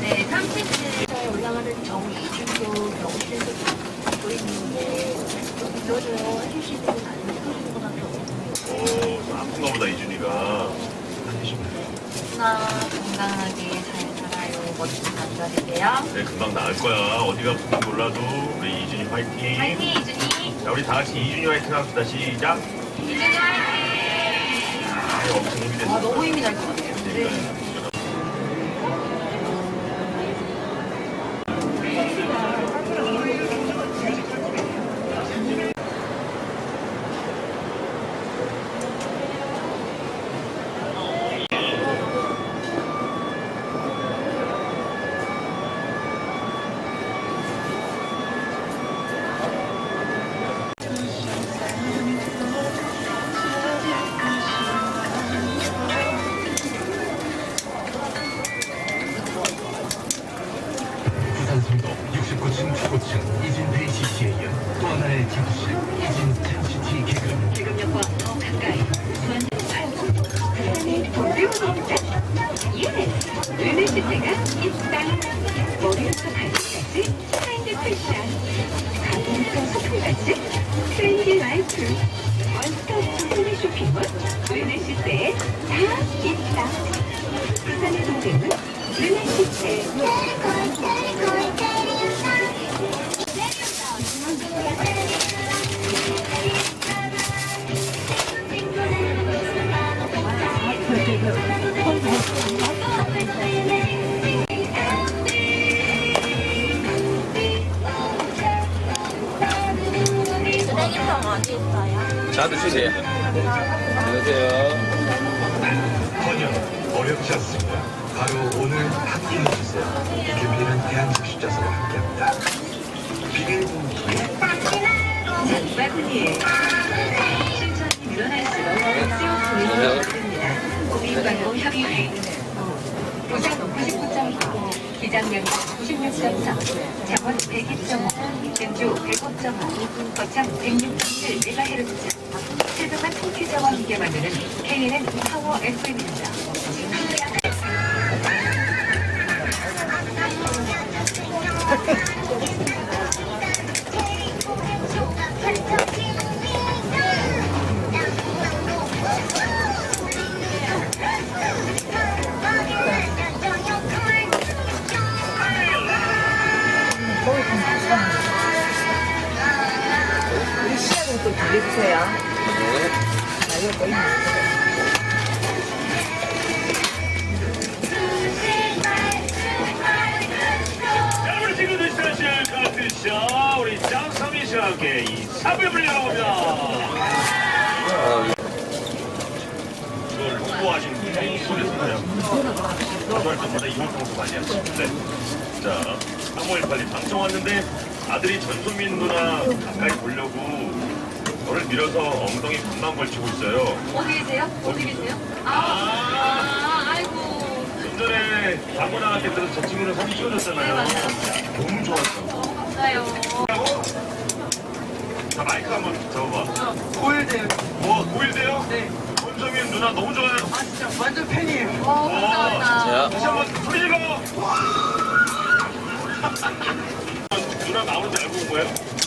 네, 3cm에 올라가는 정이중도 병실에서 보이는데 좀 믿어줘요 해주시는 건 아니면 해주시는 것밖에 없어요. 어, 좀 아픈가 보다 이준이가. 누나 건강하게 잘 살아요. 멋진 남자 되세요. 네, 금방 나을 거야. 어디가 아픈지 몰라도 우리 이준이 파이팅. 화이팅 이준이! 자, 우리 다 같이 이준이 화이팅 합시다. 시작. 이준이 화이팅! 아, 엄청 힘이 됐어. 아, 너무 힘이 날 것 같아 요. 원스톱 소매 쇼핑몰 르네시테에 다 있다 부산의 쓰레기통 어디 있어요? 자 드시세요. 안녕하세요. 전혀 어렵지 않습니다 바로 오늘 함께 해주세요 김민이는 대한직십자서와 함께합니다 비닐봉투에 장바구니에 신천이 늘어날수록 CO2는 줄어듭니다. 고민광고 협의회 부산 99.9, 기장면 96.3, 창원 102.5, 등주 105.5, 거창 106.7MHz 최소한 통계 자원 이게 만드는 KNN 파워 FM입니다. 자, 우리 친구들 스페셜 카트쇼 우리 짱성이 씨와 함께 이 3부를 열어봅니다. 이걸 홍보하시는 분이 소개했잖아요. 가져갈 때마다 이 활동도 많이 하시는데. 자, 3518님 방청 왔는데 아들이 전소민 누나 가까이 보려고 저를 밀어서 엉덩이 반만 걸치고 있어요. 어디 계세요? 어디 계세요? 아, 아 아이고. 좀 전에 광고 나갈 때 그래서 저 친구는 사진 찍어줬잖아요. 너무 좋았어. 감사해요. 자, 마이크 한번 잡아봐. 고일돼요. 뭐, 고일돼요? 네. 권정민 누나 너무 좋아요. 아 진짜 완전 팬이에요. 어, 감사합니다. 자, 다시 한번 소리 질러! 누나 나오는지 알고 온 거예요?